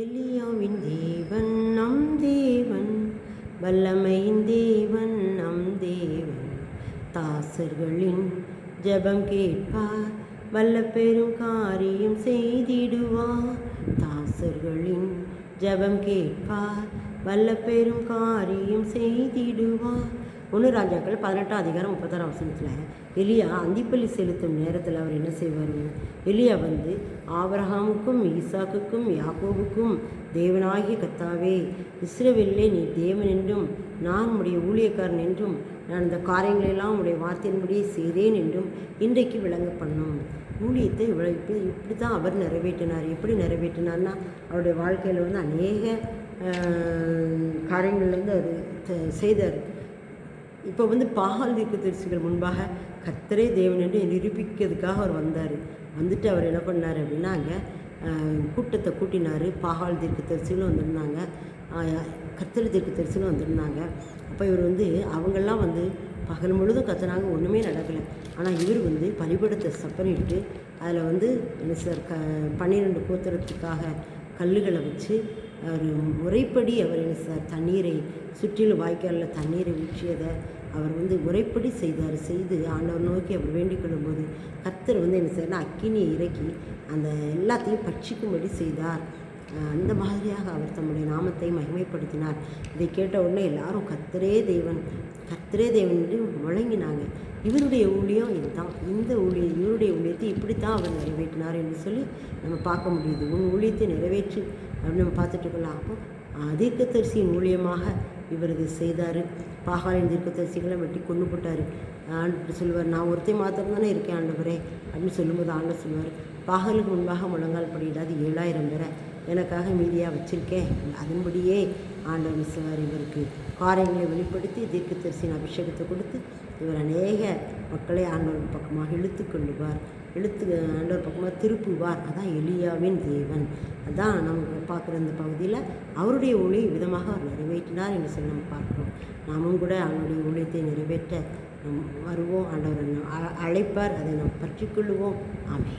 எலியாவின் தேவன் நம் தேவன். வல்லமையின் தேவன் நம் தேவன். தாசர்களின் ஜபம் கேட்பார் வல்ல பெரும் காரியம் செய்திடுவார். தாசர்களின் ஜபம் கேட்பார் வல்ல பெரும் காரியம் செய்திடுவார். ஒன்று ராஜாக்கள் பதினெட்டாம் அதிகாரம் முப்பத்தாறாம் வசனத்தில் எலியா அந்திப்பள்ளி செலுத்தும் நேரத்தில் அவர் என்ன செய்வார்? எலியா வந்து ஆபிரகாமுக்கும் ஈசாக்குக்கும் யாகோவுக்கும் தேவனாகிய கத்தாவே இஸ்ரவேலிலே நீ தேவன் என்றும் நான் உடைய ஊழியக்காரன் என்றும் நான் இந்த காரியங்களெல்லாம் உடைய வார்த்தையின்படியே செய்தேன் என்றும் இன்றைக்கு விளங்க பண்ணும் ஊழியத்தை இவ்வளோ இப்படி இப்படி தான் அவர் நிறைவேற்றினார். எப்படி நிறைவேற்றினார்னா அவருடைய வாழ்க்கையில் வந்து அநேக காரியங்கள்லேருந்து அவர் செய்தார். இப்போ வந்து பாகால் தீர்க்கதரிசிகள் முன்பாக கத்தரே தேவன் என்று நிரூபிக்கிறதுக்காக அவர் வந்தார். வந்துட்டு அவர் என்ன பண்ணார் அப்படின்னாங்க கூட்டத்தை கூட்டினார். பாகால் தீர்க்கதரிசிகளும் வந்திருந்தாங்க. ஆஹ், தீர்க்க தரிசிகளும் வந்திருந்தாங்க. அப்போ இவர் வந்து அவங்கெல்லாம் வந்து பகல் முழுதும் கத்துனாங்க ஒன்றுமே நடக்கலை. ஆனால் இவர் வந்து பலிபடத்தை சப்பனிட்டு அதில் வந்து என்ன சார் க பன்னிரெண்டு கோத்திரத்துக்காக கல்லுகளை வச்சு அவர் முறைப்படி அவர் என்ன சார் தண்ணீரை சுற்றிலும் வாய்க்காலில் தண்ணீரை ஊற்றியதை அவர் வந்து முறைப்படி செய்தார். செய்து ஆண்டவர் நோக்கி அவர் வேண்டிக் கொள்ளும்போது கத்தர் வந்து என்ன செய்யணும் அக்கினியை இறக்கி அந்த எல்லாத்தையும் பட்சிக்கும்படி செய்தார். அந்த மாதிரியாக அவர் தம்முடைய நாமத்தை மகிமைப்படுத்தினார். இதை கேட்ட உடனே எல்லாரும் கத்தரே தேவன் கர்த்தரே தேவன் என்று இவருடைய ஊழியம் இதுதான். இந்த ஊழியம் இவருடைய ஊழியத்தை இப்படித்தான் அவர் நிறைவேற்றினார் என்று சொல்லி நம்ம பார்க்க முடியுது. உன் ஊழியத்தை நிறைவேற்றி அப்படின்னு நம்ம பார்த்துட்டு இருக்கலாம். அப்போ அஹ் தீர்க்கதரிசியின் ஊழியமாக இவர் இது செய்தார். பாகாலின் தீர்க்கதரிசிகளை வெட்டி கொண்டு போட்டார். ஆண்டு சொல்லுவார் நான் ஒருத்தையும் மாத்திரம் தானே இருக்கேன் ஆண்டவரே அப்படின்னு சொல்லும்போது ஆண்டவர் சொல்லுவார். பாகலுக்கு முன்பாக முழங்கால் படியிடாது ஏழாயிரம் பேரை எனக்காக மீதியாக வச்சுருக்கேன் அதன்படியே ஆண்டவர் மிஸ்வார் இவருக்கு காரியங்களை வெளிப்படுத்தி தீர்க்க தீர்க்கதரிசியின் அபிஷேகத்தை கொடுத்து இவர் அநேக மக்களை ஆண்டவர் பக்கமாக இழுத்து கொள்ளுவார். இழுத்து ஆண்டவர் பக்கமாக திருப்புவார். அதான் எலியாவின் தேவன். அதான் நம்ம பார்க்குற இந்த பகுதியில் அவருடைய ஊழியை விதமாக அவர் நிறைவேற்றினார் என்று சொல்லி நம்ம பார்க்குறோம். நாமும் கூட அவருடைய ஊழியத்தை நிறைவேற்ற நம் வருவோம். ஆண்டவர் அழைப்பார். அதை நாம் பற்றிக்கொள்ளுவோம் ஆமே